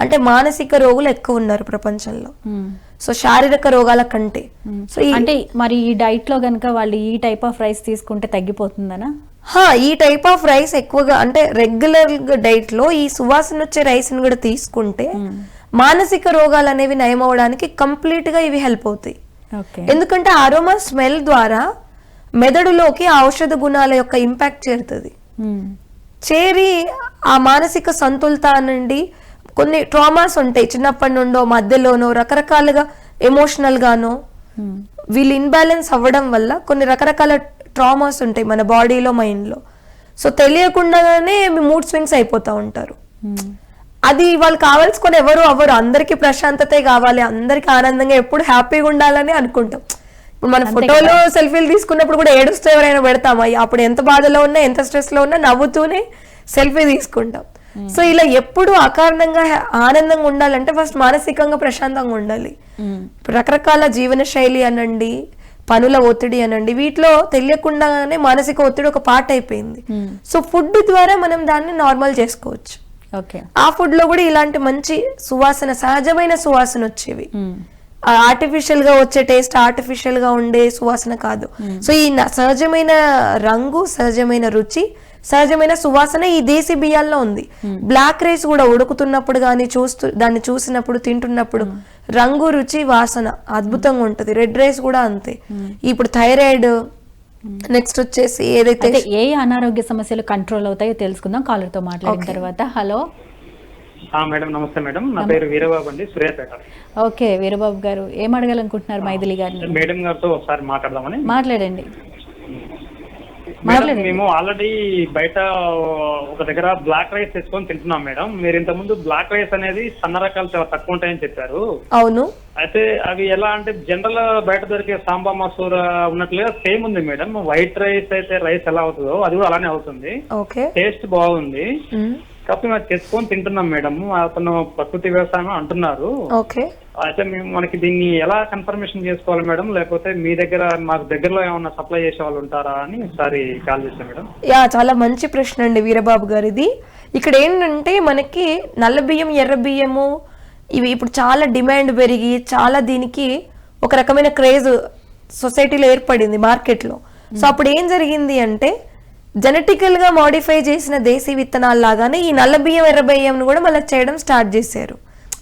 అంటే మానసిక రోగులు ఎక్కువ ఉన్నారు ప్రపంచంలో. మ్మ్. సో శారీరక రోగాల కంటే. సో ఈ అంటే మరి ఈ డైట్లో గనుక వాళ్ళు ఈ టైప్ ఆఫ్ రైస్ తీసుకుంటే తగ్గిపోతుందనా? హా, ఈ టైప్ ఆఫ్ రైస్ ఎక్కువగా అంటే రెగ్యులర్ డైట్లో ఈ సువాసన వచ్చే రైస్ని కూడా తీసుకుంటే మానసిక రోగాలు అనేవి నయమవడానికి కంప్లీట్గా ఇవి హెల్ప్ అవుతాయి. ఎందుకంటే అరోమా స్మెల్ ద్వారా మెదడులోకి ఔషధ గుణాల యొక్క ఇంపాక్ట్ చేరుతుంది. చేరి ఆ మానసిక సంతులత నుండి కొన్ని ట్రామాస్ ఉంటాయి. చిన్నప్పటి నుండో మధ్యలోనో రకరకాలుగా ఎమోషనల్ గానో. మ్మ్. వీళ్ళు ఇన్బ్యాలెన్స్ అవ్వడం వల్ల కొన్ని రకరకాల ట్రామాస్ ఉంటాయి మన బాడీలో మైండ్లో సో తెలియకుండానే మూడ్ స్వింగ్స్ అయిపోతూ ఉంటారు. మ్మ్. అది వాళ్ళు కావాల్సుకొని ఎవరు అవ్వరు. అందరికీ ప్రశాంతతే కావాలి. అందరికీ ఆనందంగా ఎప్పుడు హ్యాపీగా ఉండాలని అనుకుంటాం. ఇప్పుడు మన ఫోటోలో సెల్ఫీలు తీసుకున్నప్పుడు కూడా ఏడుస్తూ ఎవరైనా పెడతామా? అప్పుడు ఎంత బాధలో ఉన్నా ఎంత స్ట్రెస్లో ఉన్నా నవ్వుతూనే సెల్ఫీ తీసుకుంటాం. సో ఇలా ఎప్పుడు అకారణంగా ఆనందంగా ఉండాలంటే ఫస్ట్ మానసికంగా ప్రశాంతంగా ఉండాలి. రకరకాల జీవన శైలి అనండి పనుల ఒత్తిడి అనండి వీటిలో తెలియకుండానే మానసిక ఒత్తిడి ఒక పార్ట్ అయిపోయింది. సో ఫుడ్ ద్వారా మనం దాన్ని నార్మల్ చేసుకోవచ్చు. ఆ ఫుడ్లో కూడా ఇలాంటి మంచి సువాసన సహజమైన సువాసన వచ్చేవి. ఆర్టిఫిషియల్గా వచ్చే టేస్ట్ ఆర్టిఫిషియల్గా ఉండే సువాసన కాదు. సో ఈ సహజమైన రంగు సహజమైన రుచి సహజమైన సువాసన ఈ దేశీ బియ్యాల్లో ఉంది. బ్లాక్ రైస్ కూడా ఉడుకుతున్నప్పుడు కానీ చూస్తూ దాన్ని చూసినప్పుడు తింటున్నప్పుడు రంగు రుచి వాసన అద్భుతంగా ఉంటది. రెడ్ రైస్ కూడా అంతే. ఇప్పుడు థైరాయిడ్ నెక్స్ట్ వచ్చేసి ఏదైతే ఏ అనారోగ్య సమస్యలు కంట్రోల్ అవుతాయో తెలుసుకుందాం. కాలర్తో మాట్లాడిన తర్వాత. హలో ఆ, మేడం నమస్తే మేడం. నా పేరు వీరబాబు అండి సూర్యాపేట ఓకే వీరబాబు గారు ఏం అడగాలనుకుంటున్నారు మైథిలి గారిని? మేడం గారితో ఒకసారి మాట్లాడదామని. మాట్లాడండి. మేడం మేము ఆల్రెడీ బయట ఒక దగ్గర బ్లాక్ రైస్ తెచ్చుకొని తింటున్నాం మేడం. మీరు ఇంతకుముందు బ్లాక్ రైస్ అనేది సన్న రకాలు చాలా తక్కువ ఉంటాయని చెప్పారు. అవును. అయితే అవి ఎలా అంటే జనరల్ బయట దొరికే సాంబా మసూర ఉన్నట్లుగా సేమ్ ఉంది మేడం. వైట్ రైస్ అయితే రైస్ ఎలా అవుతుందో అది కూడా అలానే అవుతుంది. టేస్ట్ బాగుంది. కాకపోతే మేము తెచ్చుకొని తింటున్నాం మేడం. అతను ప్రకృతి వ్యవసాయం అంటున్నారు. ఓకే. అయితే మేము మనకి దీన్ని ఎలా కన్ఫర్మేషన్ చేసుకోవాలి మేడం? లేకపోతే మీ దగ్గర మాకు దగ్గరలో ఏమన్నా సప్లై చేసే వాళ్ళు ఉంటారా అని ఒకసారి కాల్ చేశాను మేడం. యా చాలా మంచి ప్రశ్న అండి వీరబాబు గారిది. ఇక్కడ ఏంటంటే మనకి నల్ల బియ్యం ఎర్ర బియ్యము ఇవి ఇప్పుడు చాలా డిమాండ్ పెరిగి చాలా దీనికి ఒక రకమైన క్రేజ్ సొసైటీలో ఏర్పడింది మార్కెట్లో. సో అప్పుడు ఏం జరిగింది అంటే జెనెటికల్గా మాడిఫై చేసిన దేశీ విత్తనాలు లాగానే ఈ నల్ల బియ్యం ఎర్ర బియ్యంను కూడా మళ్ళీ చేయడం స్టార్ట్ చేశారు.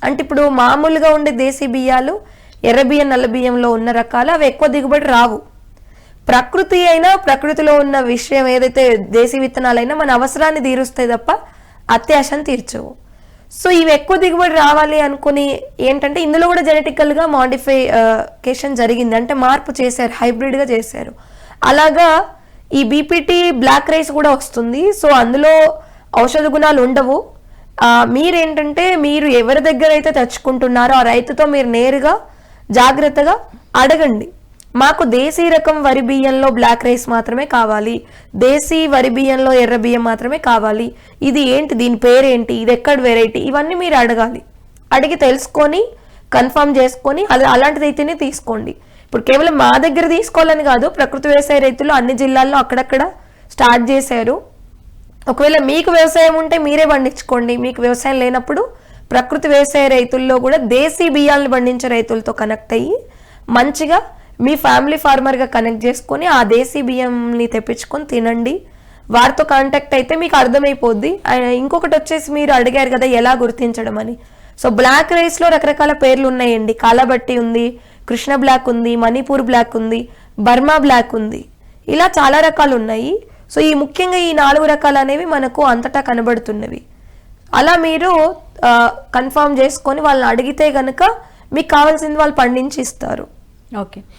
అంటే ఇప్పుడు మామూలుగా ఉండే దేశీ బియ్యాలు ఎర్ర బియ్యం నల్ల బియ్యంలో ఉన్న రకాలు అవి ఎక్కువ దిగుబడి రావు. ప్రకృతి అయినా ప్రకృతిలో ఉన్న విషయం ఏదైతే దేశీ విత్తనాలైనా మన అవసరాన్ని తీరుస్తాయి తప్ప అత్యాశను తీర్చవు. సో ఇవి ఎక్కువ దిగుబడి రావాలి అనుకుని ఏంటంటే ఇందులో కూడా జెనెటికల్గా మాడిఫికేషన్ జరిగింది. అంటే మార్పు చేశారు హైబ్రిడ్గా చేశారు. అలాగా ఈ బీపీటీ బ్లాక్ రైస్ కూడా వస్తుంది. సో అందులో ఔషధ గుణాలు ఉండవు. మీరేంటంటే మీరు ఎవరి దగ్గర అయితే తెచ్చుకుంటున్నారో ఆ రైతుతో మీరు నేరుగా జాగ్రత్తగా అడగండి. మాకు దేశీ రకం వరి బియ్యంలో బ్లాక్ రైస్ మాత్రమే కావాలి. దేశీ వరి బియ్యంలో ఎర్ర బియ్యం మాత్రమే కావాలి. ఇది ఏంటి? దీని పేరేంటి? ఇది ఎక్కడ వెరైటీ? ఇవన్నీ మీరు అడగాలి. అడిగి తెలుసుకొని కన్ఫర్మ్ చేసుకొని అలా అలాంటిది అయితేనే తీసుకోండి. ఇప్పుడు కేవలం మా దగ్గర తీసుకోవాలని కాదు ప్రకృతి వ్యవసాయ రైతులు అన్ని జిల్లాల్లో అక్కడక్కడ స్టార్ట్ చేశారు. ఒకవేళ మీకు వ్యవసాయం ఉంటే మీరే పండించుకోండి. మీకు వ్యవసాయం లేనప్పుడు ప్రకృతి వ్యవసాయ రైతుల్లో కూడా దేశీ బియ్యాలను పండించే రైతులతో కనెక్ట్ అయ్యి మంచిగా మీ ఫ్యామిలీ ఫార్మర్గా కనెక్ట్ చేసుకొని ఆ దేశీ బియ్యంని తెప్పించుకొని తినండి. వారితో కాంటాక్ట్ అయితే మీకు అర్థమైపోద్ది. ఇంకొకటి వచ్చేసి మీరు అడిగారు కదా ఎలా గుర్తించడం అని. సో బ్లాక్ రైస్లో రకరకాల పేర్లు ఉన్నాయండి. కాలబట్టి ఉంది కృష్ణ బ్లాక్ ఉంది మణిపూర్ బ్లాక్ ఉంది బర్మా బ్లాక్ ఉంది. ఇలా చాలా రకాలు ఉన్నాయి. సో ఈ ముఖ్యంగా ఈ నాలుగు రకాలు అనేవి మనకు అంతటా కనబడుతున్నవి. అలా మీరు కన్ఫర్మ్ చేసుకొని వాళ్ళని అడిగితే కనుక మీకు కావాల్సింది వాళ్ళు పండించి ఇస్తారు. ఓకే.